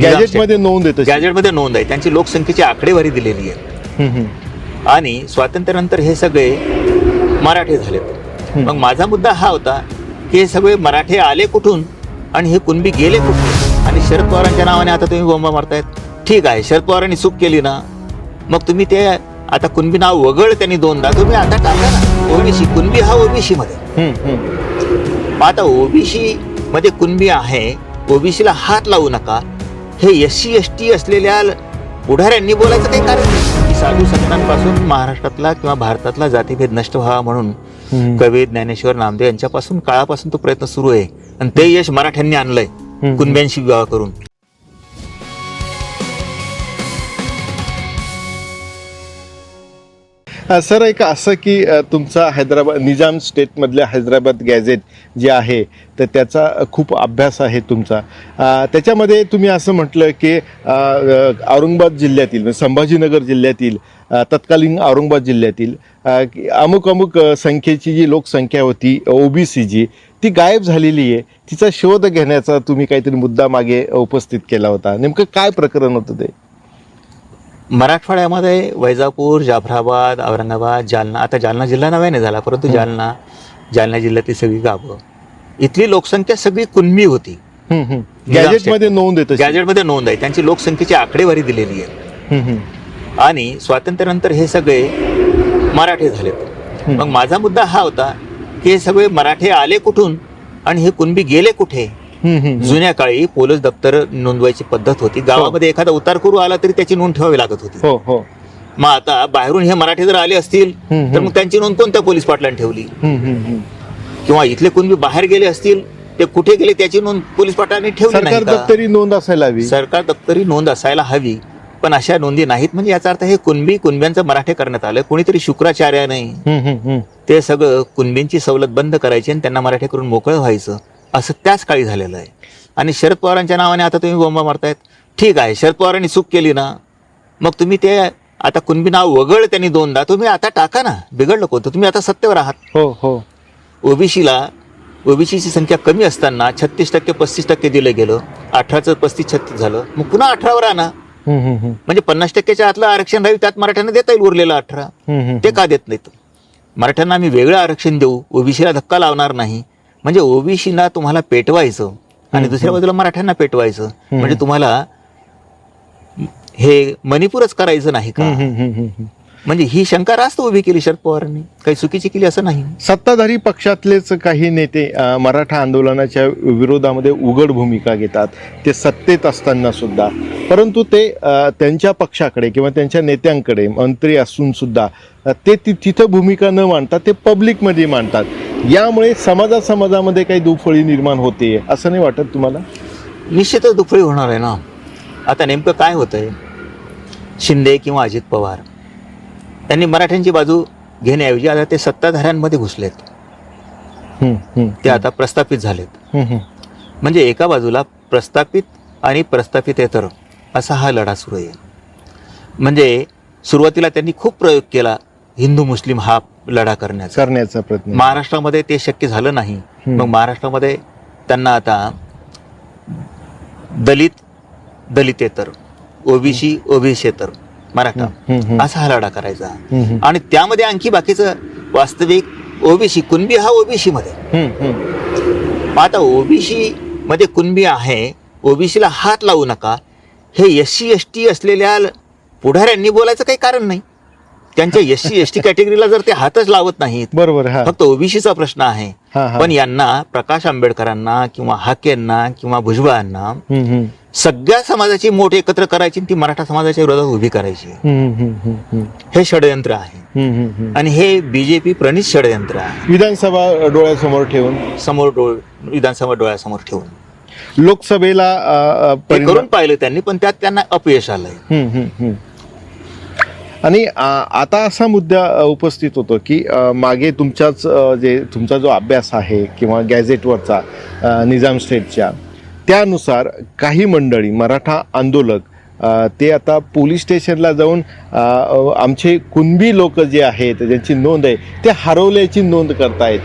गॅजेटमध्ये नोंद येत गॅजेटमध्ये नोंद आहे. त्यांची लोकसंख्येची आकडेवारी दिलेली आहे. आणि स्वातंत्र्यानंतर हे सगळे मराठे झालेत. मग माझा मुद्दा हा होता की हे सगळे मराठे आले कुठून आणि हे कुणबी गेले कुठून? आणि शरद पवारांच्या नावाने आता तुम्ही बोंबा मारतायत. ठीक आहे शरद पवारांनी चूक केली ना. मग तुम्ही ते आता कुणबी नाव वगळ त्यांनी दोनदा. तुम्ही आता टाका ना. ओबीसी कुणबी हा ओबीसी मध्ये मग आता ओबीसी मध्ये कुणबी आहे ओबीसीला हात लावू नका. हे एस सी एस टी असलेल्या पुढाऱ्यांनी बोलायचं काही कारण नाही. की साधू संतांपासून महाराष्ट्रातला किंवा भारतातला जातीभेद नष्ट व्हावा म्हणून कवी ज्ञानेश्वर नामदेव यांच्यापासून काळापासून तो प्रयत्न सुरू आहे. आणि ते यश मराठ्यांनी आणलंय कुणब्यांशी विवाह करून. सर एक असं की तुमचा हैदराबाद निजाम स्टेटमधल्या हैदराबाद गॅझेट जे आहे तर त्याचा खूप अभ्यास आहे तुमचा. त्याच्यामध्ये तुम्ही असं म्हटलं की औरंगाबाद जिल्ह्यातील म्हणजे संभाजीनगर जिल्ह्यातील तत्कालीन औरंगाबाद जिल्ह्यातील अमुक अमुक संख्येची जी लोकसंख्या होती ओबीसीची ती गायब झालेली आहे. तिचा शोध घेण्याचा तुम्ही काहीतरी मुद्दा मागे उपस्थित केला होता. नेमकं काय प्रकरण होतं ते? मराठवाड्यामध्ये वैजापूर जाफराबाद औरंगाबाद जालना आता जालना जिल्हा नव्याने झाला परंतु जालना जालना जिल्ह्यातील सगळी गावं. इथली लोकसंख्या सगळी कुणबी होती. गॅजेटमध्ये नोंद येत गॅजेटमध्ये नोंद आहे. त्यांची लोकसंख्येची आकडेवारी दिलेली आहे. आणि स्वातंत्र्यानंतर हे सगळे मराठे झालेत. मग माझा मुद्दा हा होता की हे सगळे मराठे आले कुठून? आणि हे कुणबी गेले कुठे? जुन्या काळी पोलीस दप्तर नोंदवायची पद्धत होती. गावामध्ये एखादा उतार करू आला तरी त्याची नोंद ठेवावी लागत होती. हो हो. मग आता बाहेरून हे मराठे जर आले असतील तर मग त्यांची नोंद कोणत्या पोलीस पाटलांनी ठेवली? किंवा इथले कुणबी बाहेर गेले असतील ते कुठे गेले त्याची नोंद पोलीस पाटलांनी ठेवली सरकार नाही? दप्तरी नोंद असायला हवी. सरकार दप्तरी नोंद असायला हवी. पण अशा नोंदी नाहीत. म्हणजे याचा अर्थ हे कुणबी कुणब्यांचं मराठे करण्यात आलं. कोणीतरी शुक्राचार्याने ते सगळं कुणबींची सवलत बंद करायची आणि त्यांना मराठे करून मोकळं व्हायचं. असं त्याच काळी झालेलं आहे. आणि शरद पवारांच्या नावाने आता तुम्ही बोंबा मारतायत. ठीक आहे शरद पवारांनी चूक केली ना मग तुम्ही ते आता कुणबी नाव वगळ त्यांनी दोनदा तुम्ही आता टाका ना बिघडलं कोणतं? तुम्ही आता सत्तेवर आहात. हो हो. ओबीसीला ओबीसीची संख्या कमी असताना छत्तीस टक्के पस्तीस टक्के दिलं गेलं. अठराचं पस्तीस छत्तीस झालं. मग पुन्हा अठरावर आणा. म्हणजे पन्नास टक्क्याच्या आतलं आरक्षण राहील त्यात मराठ्यांना देता येईल उरलेलं अठरा. ते का देत नाहीत? मराठ्यांना आम्ही वेगळं आरक्षण देऊ. ओबीसीला धक्का लावणार नाही. म्हणजे ओबीसीला तुम्हाला पेटवायचं आणि दुसऱ्या बाजूला मराठ्यांना पेटवायचं म्हणजे तुम्हाला हे मणिपूरच करायचं नाही का? म्हणजे ही शंका रास्त उभी केली शरद पवारांनी. काही चुकीची केली असं नाही. सत्ताधारी पक्षातलेच काही नेते मराठा आंदोलनाच्या विरोधामध्ये उघड भूमिका घेतात. ते सत्तेत असताना सुद्धा. परंतु ते त्यांच्या पक्षाकडे किंवा त्यांच्या नेत्यांकडे मंत्री असून सुद्धा ति- तिथं भूमिका न मांडतात ते पब्लिकमध्ये मांडतात. यामुळे समाजा समाजामध्ये काही दुफळी निर्माण होते असं नाही वाटत तुम्हाला? निश्चितच दुफळी होणार आहे ना. आता नेमकं काय होतंय? शिंदे किंवा अजित पवार त्यांनी मराठ्यांची बाजू घेण्याऐवजी आता ते सत्ताधाऱ्यांमध्ये घुसलेत. ते आता प्रस्थापित झालेत. म्हणजे एका बाजूला प्रस्थापित आणि प्रस्थापितेतर असा हा लढा सुरू आहे. म्हणजे सुरुवातीला त्यांनी खूप प्रयोग केला. हिंदू मुस्लिम हा लढा करण्याचा. करण्याचा प्रयत्न. महाराष्ट्रामध्ये ते शक्य झालं नाही. मग महाराष्ट्रामध्ये त्यांना आता दलित दलितेतर ओबीसी ओबीसीतर मराठा. असा हा लढा करायचा. आणि त्यामध्ये आणखी बाकीचं वास्तविक ओबीसी कुणबी हा ओबीसी मध्ये. आता ओबीसी मध्ये कुणबी आहे ओबीसीला हात लावू नका. हे एस सी एस टी असलेल्या पुढाऱ्यांनी बोलायचं काही कारण नाही. त्यांच्या एस सी एस टी कॅटेगरीला जर ते हातच लावत नाहीत बरोबर हा फक्त ओबीसीचा प्रश्न आहे हा, हा. पण यांना प्रकाश आंबेडकरांना किंवा हाकेंना किंवा भुजबळांना हम्म, हम्म. सगळ्या समाजाची मोठ एकत्र करायची आणि ती मराठा समाजाच्या विरोधात उभी करायची हम्म, हम्म, हम्म, हम्म. हे षडयंत्र आहे हम्म, हम्म, हम्म. आणि हे बीजेपी प्रणित षडयंत्र आहे विधानसभा डोळ्यासमोर ठेवून समोर डोळ विधानसभा डोळ्यासमोर ठेवून लोकसभेला अ, अ, ते परिणा- करून पाहिलं त्यांनी पण त्यात त्यांना अपयश आलंय हम्म, हम्म, हम्म. आणि आता असा मुद्दा उपस्थित होतो की मागे तुमच्याच जे तुमचा जो अभ्यास आहे किंवा गॅझेटवरचा निजाम स्टेटच्या त्यानुसार काही मंडळी मराठा आंदोलक ते आता पोलीस स्टेशनला जाऊन आमचे कुणबी लोक जे आहेत ज्यांची नोंद आहे ते हरवल्याची नोंद करतायत.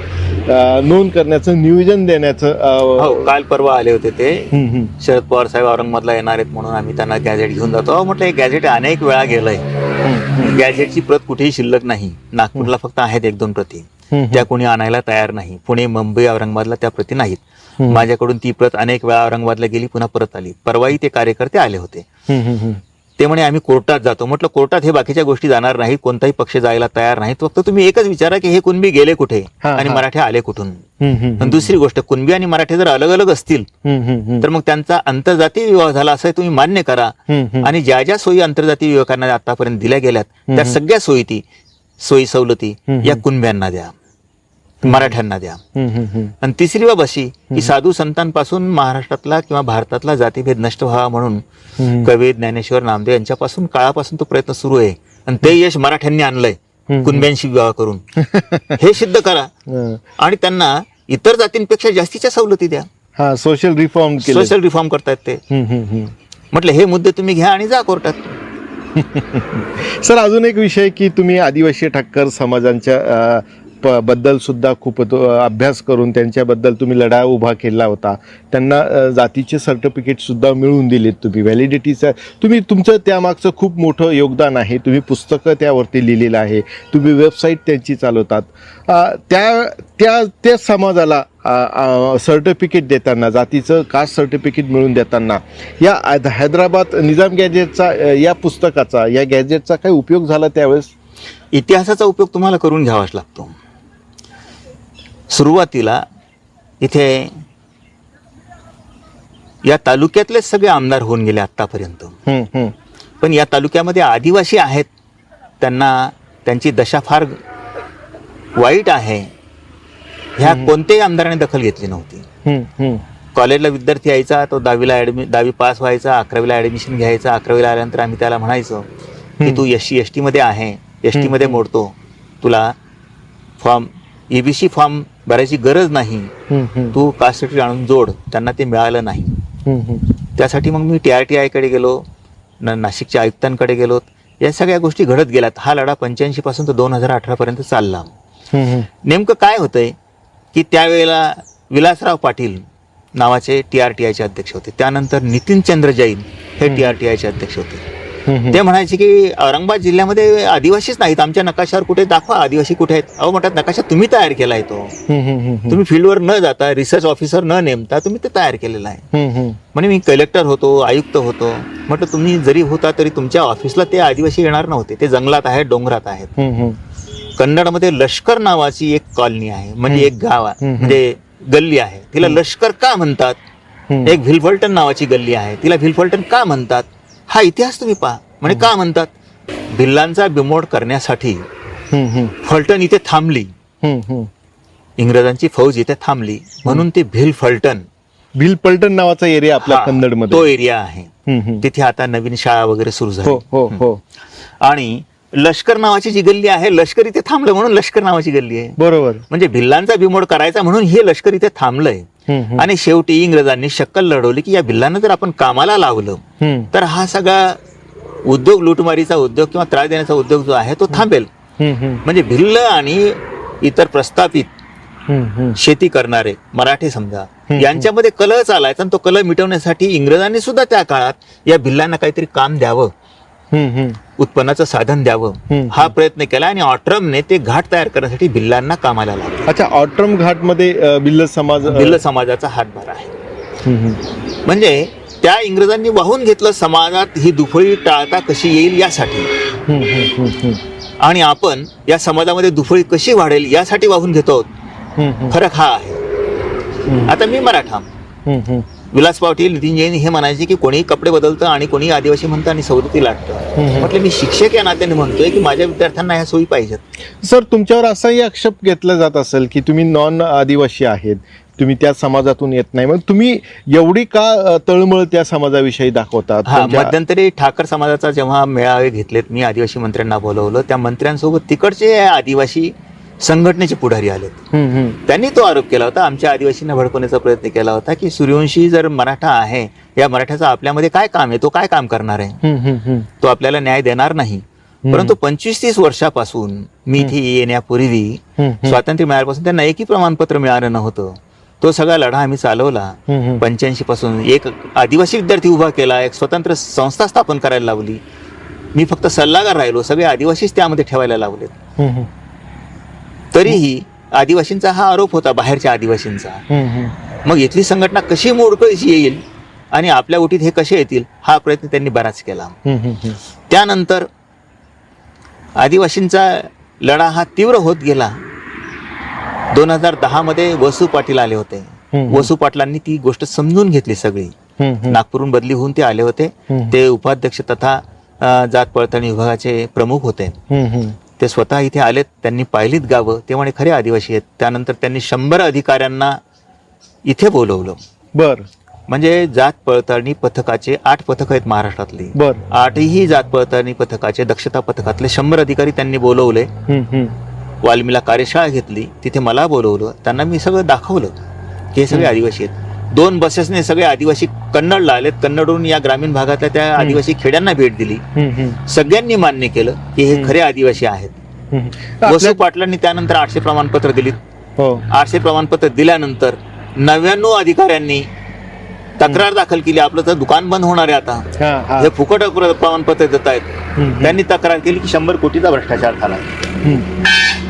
नोंद करण्याचं नियोजन देण्याचं हो काल परवा आले होते ते. शरद पवार साहेब औरंगाबादला येणार आहेत म्हणून आम्ही त्यांना गॅझेट घेऊन जातो. म्हटलं हे गॅझेट अनेक वेळा गेलंय. गॅझेटची प्रत कुठेही शिल्लक नाही. नागपूरला फक्त आहेत एक दोन प्रती. त्या कोणी आणायला तयार नाही. पुणे मुंबई औरंगाबादला त्या प्रती नाहीत. माझ्याकडून ती प्रत अनेक वेळा औरंगाबादला गेली पुन्हा परत आली. परवाही ते कार्यकर्ते आले होते. ते म्हणे आम्ही कोर्टात जातो म्हटलं कोर्टात हे बाकीच्या गोष्टी जाणार नाहीत कोणताही पक्ष जायला तयार नाहीत फक्त तुम्ही एकच विचारा की हे कुणबी गेले कुठे आणि. मराठे आले कुठून आणि दुसरी गोष्ट कुणबी आणि मराठे जर अलग अलग असतील. तर मग त्यांचा आंतरजातीय विवाह झाला असं तुम्ही मान्य करा. आणि ज्या ज्या सोयी आंतरजातीय विवेकांना आतापर्यंत दिल्या गेल्यात त्या. सगळ्या सोयी ती सोयी सवलती. या कुणब्यांना द्या मराठ्यांना द्या. आणि तिसरी बाब अशी की साधू संतांपासून महाराष्ट्रातला किंवा भारतातला जातीभेद नष्ट व्हावा म्हणून. कवी ज्ञानेश्वर नामदेव यांच्यापासून काळापासून तो प्रयत्न सुरू आहे आणि ते यश मराठ्यांनी आणलंय हम्म. कुणब्यांशी विवाह करून हे सिद्ध करा. आणि त्यांना इतर जातींपेक्षा जास्तीच्या सवलती द्या हा सोशल रिफॉर्म सोशल रिफॉर्म करतायत ते. म्हटलं हे मुद्दे तुम्ही घ्या आणि जा कोर्टात सर अजून एक विषय की तुम्ही आदिवासी ठक्कर समाजांच्या प- बद्दलसुद्धा खूप तो, अभ्यास करून त्यांच्याबद्दल तुम्ही लढा उभा केला होता. त्यांना जातीचे सर्टिफिकेटसुद्धा मिळून मिळवून दिलेत तुम्ही. व्हॅलिडिटीचं तुम्ही तुमचं त्यामागचं खूप मोठं योगदान आहे. तुम्ही पुस्तकं त्यावरती लिहिलेलं आहे. तुम्ही वेबसाईट त्यांची चालवतात. त्या त्या त्या समाजाला सर्टिफिकेट देताना जातीचं कास्ट सर्टिफिकेट मिळून देताना या हैदराबाद निजाम गॅजेटचा या पुस्तकाचा या गॅजेटचा काही उपयोग झाला त्यावेळेस? इतिहासाचा उपयोग तुम्हाला करून घ्यावाच लागतो. सुरुवातीला इथे या तालुक्यातलेच सगळे आमदार होऊन गेले आत्तापर्यंत. पण या तालुक्यामध्ये आदिवासी आहेत त्यांना त्यांची दशा फार वाईट आहे ह्या कोणत्याही आमदाराने दखल घेतली नव्हती. कॉलेजला विद्यार्थी यायचा तो दहावीला ॲडमि दहावी पास व्हायचा अकरावीला ॲडमिशन घ्यायचा अकरावीला आल्यानंतर आम्ही त्याला म्हणायचो की तू एस सी एस टीमध्ये आहे एस टीमध्ये मोडतो तुला form E B C form भरायची गरज नाही. तू कास्ट सर्टिफिकेट आणून जोड त्यांना ते मिळालं नाही. त्यासाठी मग मी टी आर टी आयकडे गेलो न नाशिकच्या आयुक्तांकडे गेलो. या सगळ्या गोष्टी घडत गेल्यात. हा लढा पंच्याऐंशी पासून तर दोन हजार अठरापर्यंत चालला. हम्म, हम्म. नेमकं काय होतंय की त्यावेळेला विलासराव पाटील नावाचे टी आर टी आयचे अध्यक्ष होते. त्यानंतर नितीन चंद्र जैन हे टी आर टी आयचे अध्यक्ष होते. ते म्हणायचे की औरंगाबाद जिल्ह्यामध्ये आदिवासीच नाहीत. आमच्या नकाशावर कुठे दाखवा आदिवासी कुठे आहेत? अहो म्हणतात नकाशा तुम्ही तयार केलाय तो. तुम्ही फील्डवर न जाता रिसर्च ऑफिसर न नेमता तुम्ही ते तयार केलेलं आहे. हम्म, हम्म. म्हणे मी कलेक्टर होतो आयुक्त होतो. म्हटलं तुम्ही जरी होता तरी तुमच्या ऑफिसला ते आदिवासी येणार नव्हते. ते जंगलात आहेत डोंगरात आहेत. कन्नडमध्ये लष्कर नावाची एक कॉलनी आहे. म्हणजे एक गाव आहे. म्हणजे गल्ली आहे. तिला लष्कर का म्हणतात. एक व्हिलफल्टन नावाची गल्ली आहे. तिला व्हिलफल्टन का म्हणतात? हा इतिहास तुम्ही पहा. म्हणजे का म्हणतात? भिल्लांचा बिमोड करण्यासाठी फलटण इथे थांबली. इंग्रजांची फौज इथे थांबली. म्हणून ती भिल फलटण. भिल पलटण नावाचा एरिया आपल्या हा, तो कन्नडमध्ये एरिया आहे. तिथे आता नवीन शाळा वगैरे सुरू झाली. हो हो हो. आणि लष्कर नावाची जी गल्ली आहे लष्कर इथे थांबलं म्हणून लष्कर नावाची गल्ली आहे बरोबर म्हणजे भिल्लांचा बिमोड करायचा म्हणून हे लष्कर इथे थांबलंय. आणि शेवटी इंग्रजांनी शक्कल लढवली की या भिल्लांना जर आपण कामाला लावलं तर हा सगळा उद्योग लुटमारीचा उद्योग किंवा त्रास देण्याचा उद्योग जो आहे तो थांबेल म्हणजे भिल्ल आणि इतर प्रस्थापित. शेती करणारे मराठी समजा. यांच्यामध्ये कलह चालायचा आणि तो कलह मिटवण्यासाठी इंग्रजांनी सुद्धा त्या काळात या भिल्लांना काहीतरी काम द्यावं. उत्पन्नाचं साधन द्यावं. हा प्रयत्न केला आणि ऑट्रमने ते घाट तयार करण्यासाठी भिल्लांना कामाला लावलं अच्छा ऑट्रम घाटमध्ये भिल्ल समाज भिल्ल समाजाचा हातभार आहे. म्हणजे त्या इंग्रजांनी वाहून घेतलं समाजात ही दुफळी टाळता कशी येईल यासाठी. आणि आपण या समाजामध्ये दुफळी कशी वाढेल यासाठी वाहून घेतो. फरक हा आहे आता मी मराठा. विलास पाटील नितीन जैन हे म्हणायचे की कोणीही कपडे बदलतं आणि कोणी आदिवासी म्हणतं आणि सवलती लाटतं हम्म. म्हटलं मी शिक्षक या नात्याने म्हणतोय की माझ्या विद्यार्थ्यांना ह्या सोयी पाहिजेत. सर तुमच्यावर असाही आक्षेप घेतला जात असेल की तुम्ही नॉन आदिवासी आहेत तुम्ही त्या समाजातून येत नाही. मग तुम्ही एवढी का तळमळ त्या समाजाविषयी दाखवतात? हा मध्यंतरी ठाकर समाजाचा जेव्हा मेळावे घेतलेत मी आदिवासी मंत्र्यांना बोलवलं त्या मंत्र्यांसोबत तिकडचे आदिवासी संघटनेचे पुढारी आलेत. त्यांनी तो आरोप केला होता. आमच्या आदिवासींना भडकवण्याचा प्रयत्न केला होता की सूर्यवंशी जर मराठा आहे या मराठ्याचं आपल्यामध्ये काय काम आहे? तो काय काम करणार आहे. तो आपल्याला न्याय देणार नाही. परंतु पंचवीस तीस वर्षापासून मी इथे येण्यापूर्वी. स्वातंत्र्य मिळाल्यापासून त्यांना एकही प्रमाणपत्र मिळालं नव्हतं. तो सगळा लढा आम्ही चालवला. पंच्याऐंशी पासून एक आदिवासी विद्यार्थी उभा केला एक स्वतंत्र संस्था स्थापन करायला लावली. मी फक्त सल्लागार राहिलो. सगळे आदिवासीच त्यामध्ये ठेवायला हम्म. तरीही आदिवासींचा हा आरोप होता बाहेरच्या आदिवासींचा. मग इथली संघटना कशी मोडकळीची येईल आणि आपल्या ओटीत हे कसे येतील हा प्रयत्न त्यांनी बराच केला. त्यानंतर आदिवासींचा लढा हा तीव्र होत गेला दोन हजार दहामध्ये वसू पाटील आले होते. वसू पाटलांनी ती गोष्ट समजून घेतली सगळी. नागपूरहून बदली होऊन ते आले होते. ते उपाध्यक्ष तथा जात पडताळणी विभागाचे प्रमुख होते. ते स्वतः इथे आलेत त्यांनी पाहिलीत गावं ते म्हणे खरे आदिवासी आहेत. त्यानंतर त्यांनी शंभर अधिकाऱ्यांना इथे बोलवलं. बर. म्हणजे जात पडताळणी पथकाचे आठ पथक आहेत महाराष्ट्रातली. बर. आठही जात पडताळणी पथकाचे दक्षता पथकातले शंभर अधिकारी त्यांनी बोलवले. वाल्मीला कार्यशाळा घेतली तिथे मला बोलवलं त्यांना मी सगळं दाखवलं. की हे सगळे आदिवासी आहेत. दोन बसेसने सगळे आदिवासी कन्नडला आलेत कन्नडहून या ग्रामीण भागातल्या त्या आदिवासी खेड्यांना भेट दिली. सगळ्यांनी मान्य केलं की हे खरे आदिवासी आहेत. वसू पाटलांनी त्यानंतर आठशे प्रमाणपत्र दिली हो. आठशे प्रमाणपत्र दिल्यानंतर नव्याण्णव अधिकाऱ्यांनी तक्रार दाखल केली. आपलं तर दुकान बंद होणार आहे आता. हा, फुकट प्र- प्रमाणपत्र देत आहेत त्यांनी तक्रार केली की शंभर कोटीचा भ्रष्टाचार झाला.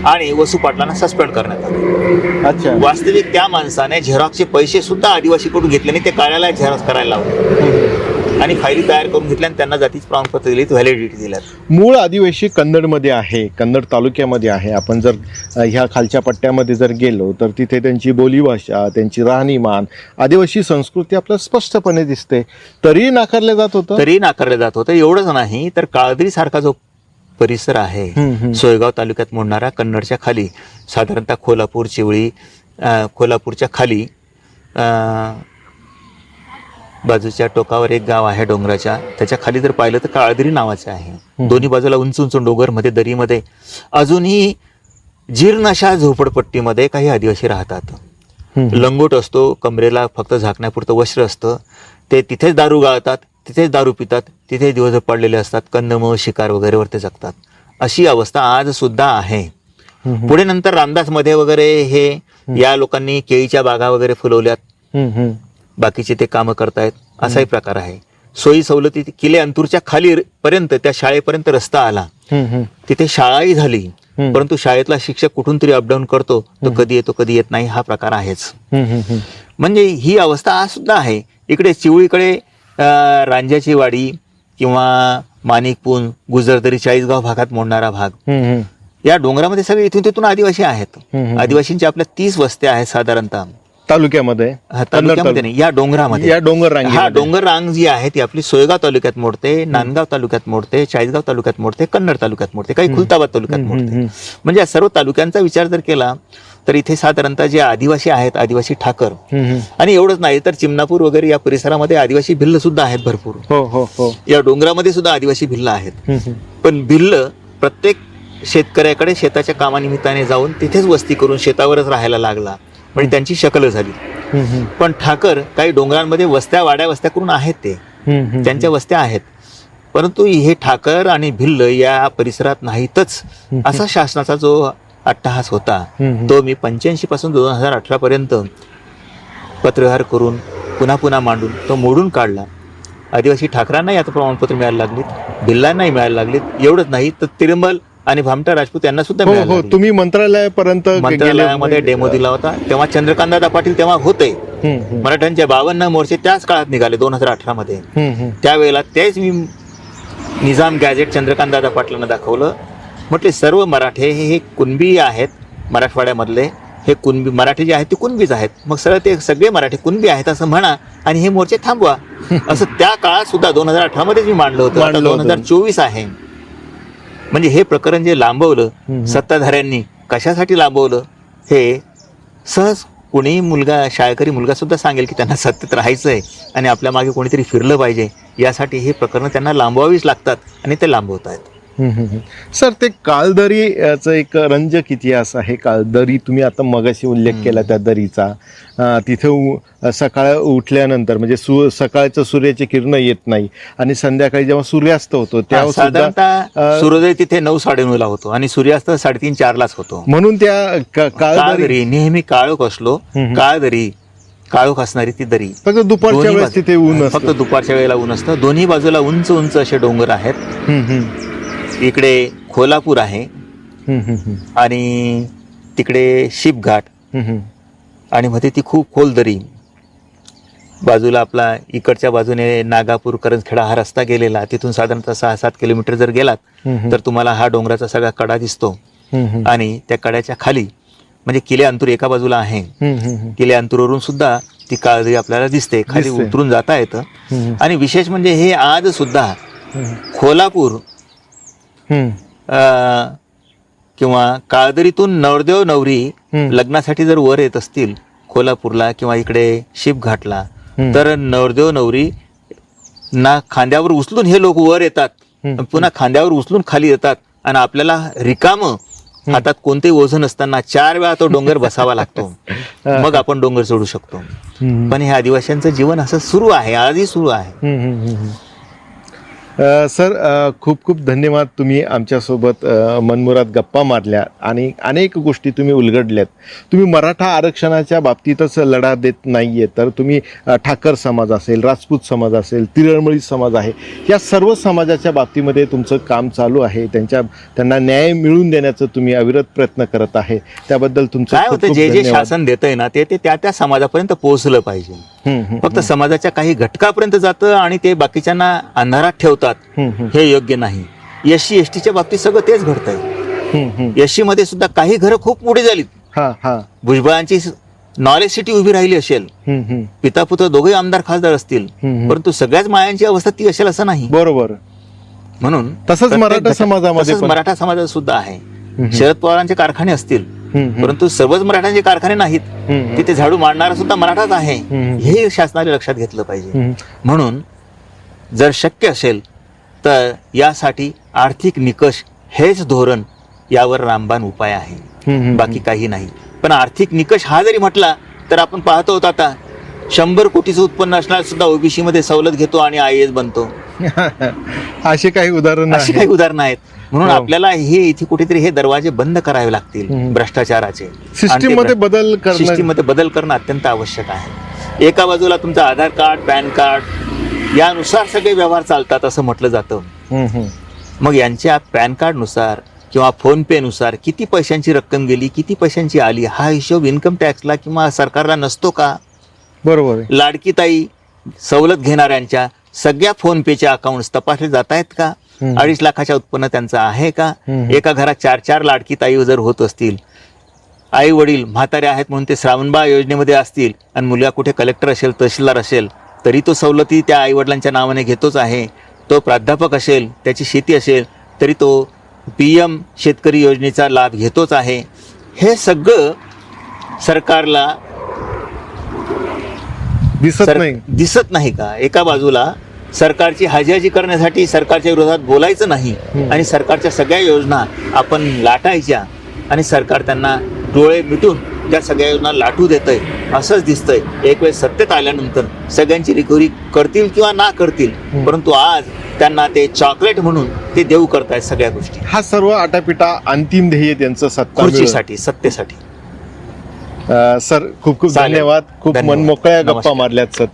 आणि वसू पाटलांना सस्पेंड करण्यात आलं. अच्छा. वास्तविक त्या माणसाने झेरॉक्सचे पैसे सुद्धा आदिवासीकडून घेतले आणि ते कार्यालयात झेरॉक्स करायला लावले. आणि फायली तयार करून घेतल्या आणि त्यांना जातीच प्रमाणपत्र दिली व्हॅलिडिटी दिल्यात. मूळ आदिवासी कन्नडमध्ये आहे कन्नड तालुक्यामध्ये आहे. आपण जर ह्या खालच्या पट्ट्यामध्ये जर गेलो तर तिथे त्यांची बोलीभाषा त्यांची राहणीमान आदिवासी संस्कृती आपल्याला स्पष्टपणे दिसते. तरी नाकारलं जात होतं? तरी नाकारलं जात होतं. एवढंच नाही तर काळदरी सारखा जो परिसर आहे. सोयगाव तालुक्यात मोडणारा कन्नडच्या खाली साधारणतः कोल्हापूर चिवळी कोल्हापूरच्या खाली बाजूच्या टोकावर एक गाव आहे डोंगराच्या. त्याच्याखाली जर पाहिलं तर काळदरी नावाचं आहे. दोन्ही बाजूला उंच उंच डोंगरमध्ये दरीमध्ये. अजूनही जीर्ण अशा झोपडपट्टीमध्ये काही आदिवासी राहतात. लंगोट असतो कमरेला फक्त झाकण्यापुरतं वस्त्र असतं. ते तिथेच दारू गाळतात तिथेच दारू पितात तिथे दिवस पडलेले असतात. कंदमळ शिकार वगैरेवर ते जगतात. अशी अवस्था आज सुद्धा आहे. पुढे नंतर रामदासमध्ये वगैरे हे या लोकांनी केळीच्या बागा वगैरे फुलवल्यात. बाकीचे ते कामं करतायत असाही प्रकार आहे सोयी सवलती किल्ले अंतूरच्या खाली पर्यंत त्या शाळेपर्यंत रस्ता आला. तिथे शाळाही झाली. परंतु शाळेतला शिक्षक कुठून तरी अपडाऊन करतो तो कधी येतो कधी येत नाही हा प्रकार आहेच. म्हणजे ही अवस्था आज सुद्धा आहे इकडे चिवळीकडे रांजाची वाडी किंवा माणिकपून गुजरदरी चाळीसगाव भागात मोडणारा भाग. या डोंगरामध्ये सगळे इथून तिथून आदिवासी आहेत. आदिवासींच्या आपल्या तीस वस्त्या आहेत साधारणतः तालुक्यामध्ये हा, नाही या डोंगरामध्ये. या डोंगर हा रांगी डोंगर रांग जी आहे ती आपली सोयगाव तालुक्यात मोडते नांदगाव तालुक्यात मोडते चाळीसगाव तालुक्यात मोडते कन्नड तालुक्यात मोडते काही खुलताबाद तालुक्यात मोडते. म्हणजे या सर्व तालुक्यांचा विचार जर केला तर इथे साधारणतः जे आदिवासी आहेत आदिवासी ठाकर. आणि एवढंच नाही तर चिमणापूर वगैरे या परिसरामध्ये आदिवासी भिल्ल सुद्धा आहेत भरपूर. हो हो हो. या डोंगरामध्ये सुद्धा आदिवासी भिल्ल आहेत. पण भिल्ल प्रत्येक शेतकऱ्याकडे शेताच्या कामानिमित्ताने जाऊन तिथेच वस्ती करून शेतावरच राहायला लागला. म्हणजे त्यांची शकल झाली. पण ठाकर काही डोंगरांमध्ये वस्त्या वाड्या वस्त्या करून आहेत ते. त्यांच्या वस्त्या आहेत. परंतु हे ठाकर आणि भिल्ल या परिसरात नाहीतच. असा शासनाचा जो अट्टहास होता. तो मी पंच्याऐंशी पासून दोन हजार अठरा पर्यंत पत्रव्यवहार करून पुन्हा पुन्हा मांडून तो मोडून काढला. आदिवासी ठाकरांनाही आता प्रमाणपत्र मिळायला लागलीत भिल्लांनाही मिळायला लागलीत. एवढंच नाही तर तिरुमल आणि भामटा राजपूत यांना सुद्धा हो हो. तुम्ही मंत्रालयापर्यंत गेले- मंत्रालयामध्ये डेमो दिला होता. तेव्हा चंद्रकांतदादा पाटील तेव्हा होते. हम्म, हम्म. मराठ्यांचे बावन्न मोर्चे त्याच काळात निघाले दोन हजार अठरा मध्ये. हम्म, हम्म. त्यावेळेला तेच मी निजाम गॅजेट चंद्रकांतदादा पाटलांना दाखवलं. म्हटले सर्व मराठे हे हे कुणबी आहेत मराठवाड्यामधले. हे कुणबी मराठी जे आहेत ते कुणबीच आहेत. मग सरळ ते सगळे मराठी कुणबी आहेत असं म्हणा आणि हे मोर्चे थांबवा. असं त्या काळात सुद्धा दोन हजार अठरा मध्येच मी मांडलं होतं. आता मांडलं दोन होतं. हजार चोवीस आहे. म्हणजे हे प्रकरण जे लांबवलं सत्ताधाऱ्यांनी कशासाठी लांबवलं हे सहज कोणीही मुलगा शाळकरी मुलगा सुद्धा सांगेल की त्यांना सत्तेत राहायचं आहे आणि आपल्या मागे कोणीतरी फिरलं पाहिजे यासाठी हे प्रकरणं त्यांना लांबवावीच लागतात आणि ते लांबवत आहेत. सर ते काळदरीचं एक रंजक इतिहास आहे काळदरी तुम्ही आता मगाशी उल्लेख केला त्या दरीचा. तिथे सकाळ उठल्यानंतर म्हणजे सु सकाळचं सूर्याची किरण येत नाही आणि संध्याकाळी जेव्हा सूर्यास्त होतो तेव्हा सूर्योदय तिथे नऊ साडेनऊ ला होतो आणि सूर्यास्त साडेतीन चारलाच होतो. म्हणून त्या काळदरी नेहमी काळोख असलो. काळदरी काळोख असणारी ती दरी. फक्त दुपारच्या वेळेस तिथे ऊन फक्त दुपारच्या वेळेला ऊन असतं. दोन्ही बाजूला उंच उंच असे डोंगर आहेत. इकडे कोल्हापूर आहे आणि तिकडे शिपघाट. आणि मध्ये ती खूप खोल दरी बाजूला आपला इकडच्या बाजूने नागापूर करंजखेडा हा रस्ता गेलेला. तिथून साधारणतः सहा सात किलोमीटर जर गेलात तर तुम्हाला हा डोंगराचा सगळा कडा दिसतो. आणि त्या कड्याच्या खाली म्हणजे किले अंतूर एका बाजूला आहे. किले अंतूरवरून सुद्धा ती काळदरी आपल्याला दिसते. खाली. उतरून जाता येतं. आणि विशेष म्हणजे हे आज सुद्धा हम्म, अं, किंवा काळदरीतून नवरदेव नवरी. लग्नासाठी जर वर येत असतील कोल्हापूरला किंवा इकडे शिपघाटला हम्म. तर नवरदेव नवरी ना खांद्यावर उचलून हे लोक वर येतात. पुन्हा खांद्यावर उचलून खाली येतात आणि आपल्याला रिकाम हातात कोणतेही वजन असताना चार वेळा तो डोंगर बसावा लागतो मग आपण डोंगर चढू शकतो. पण हे आदिवासींचं जीवन असं सुरू आहे आजही सुरू आहे हम्म, हम्म, हम्म, हम्म. सर खूप खूप धन्यवाद तुम्ही आमच्यासोबत मनमुरात गप्पा मारल्या आणि अनेक गोष्टी तुम्ही उलगडल्यात. तुम्ही मराठा आरक्षणाच्या बाबतीतच लढा देत नाहीये तर तुम्ही ठाकर समाज असेल राजपूत समाज असेल तिरळमळी समाज आहे या सर्व समाजाच्या बाबतीमध्ये तुमचं काम चालू आहे. त्यांच्या त्यांना न्याय मिळवून देण्याचं तुम्ही अविरत प्रयत्न करत आहे. त्याबद्दल तुमचं काय होतं जे जे. शासन देतंय ना ते ते त्या त्या समाजापर्यंत पोहोचलं पाहिजे. फक्त समाजाच्या काही घटकापर्यंत जातं आणि ते बाकीच्यांना अंधारात ठेवतात हम्म, हे योग्य नाही एस सी एस टीच्या बाबतीत सगळं तेच घडतंय हम्म, हम्म. एस सी मध्ये सुद्धा काही घरं खूप मोठी झालीत भुजबळांची नॉलेज सिटी उभी राहिली असेल पिता पुत्र दोघे आमदार खासदार असतील. परंतु सगळ्याच मायांची अवस्था ती असेल असं नाही बरोबर म्हणून तसंच मराठा समाजामध्ये. मराठा समाजात सुद्धा आहे. शरद पवारांचे कारखाने असतील. परंतु सर्वच मराठ्यांचे कारखाने नाहीत. तिथे झाडू मांडणारा सुद्धा मराठाच आहे. हे शासनाने लक्षात घेतलं पाहिजे. म्हणून जर शक्य असेल तर यासाठी आर्थिक निकष हेच धोरण यावर रामबाण उपाय आहे. बाकी काही नाही. पण आर्थिक निकष हा जरी म्हटला तर आपण पाहतो होत आता शंभर कोटीचं उत्पन्न असणार सुद्धा ओबीसी मध्ये सवलत घेतो आणि आय एस बनतो. असे काही उदाहरण अशी काही उदाहरणं आहेत. म्हणून हो. आपल्याला हे इथे कुठेतरी हे दरवाजे बंद करावे लागतील. भ्रष्टाचाराचे. सिस्टीममध्ये बदल सिस्टीममध्ये बदल करणं अत्यंत आवश्यक आहे. एका बाजूला तुमचं आधार कार्ड पॅन कार्ड यानुसार सगळे व्यवहार चालतात असं म्हटलं जातं. मग यांच्या पॅन कार्डनुसार किंवा फोन पे नुसार किती पैशांची रक्कम गेली किती पैशांची आली हा हिशोब इन्कम टॅक्सला किंवा सरकारला नसतो का बरोबर लाडकी ताई सवलत घेणाऱ्यांच्या सगळ्या फोन पेच्या अकाउंट तपासले जात आहेत का. अडीच लाखाच्या उत्पन्न त्यांचं आहे का. एका घरात चार चार लाडकी ताई जर होत असतील आई वडील म्हातारे आहेत म्हणून ते श्रावणबा योजनेमध्ये असतील आणि मुलगा कुठे कलेक्टर असेल तहसीलदार असेल तरी तो सवलती त्या आई वडिलांच्या नावाने घेतोच आहे. तो प्राध्यापक असेल त्याची शेती असेल तरी तो पी एम शेतकरी योजनेचा लाभ घेतोच आहे. हे सगळं सरकारला दिसत सर- नाही. दिसत नाही का? एका बाजूला सरकारची हाजीहाजी करण्यासाठी सरकारच्या विरोधात बोलायचं नाही. आणि सरकारच्या सगळ्या योजना आपण लाटायच्या आणि सरकार त्यांना डोळे मिटून त्या सगळ्या योजना लाटू देतंय असंच दिसतंय एक वेळ सत्तेत आल्यानंतर सगळ्यांची रिकव्हरी करतील किंवा ना करतील. परंतु आज त्यांना ते चॉकलेट म्हणून ते देऊ करतायत सगळ्या गोष्टी हा सर्व आटापिटा अंतिम ध्येय त्यांचं सत्तेसाठी अं, सर खूप खूप. धन्यवाद खूप. मनमोकळ्या गप्पा. मारल्यात सर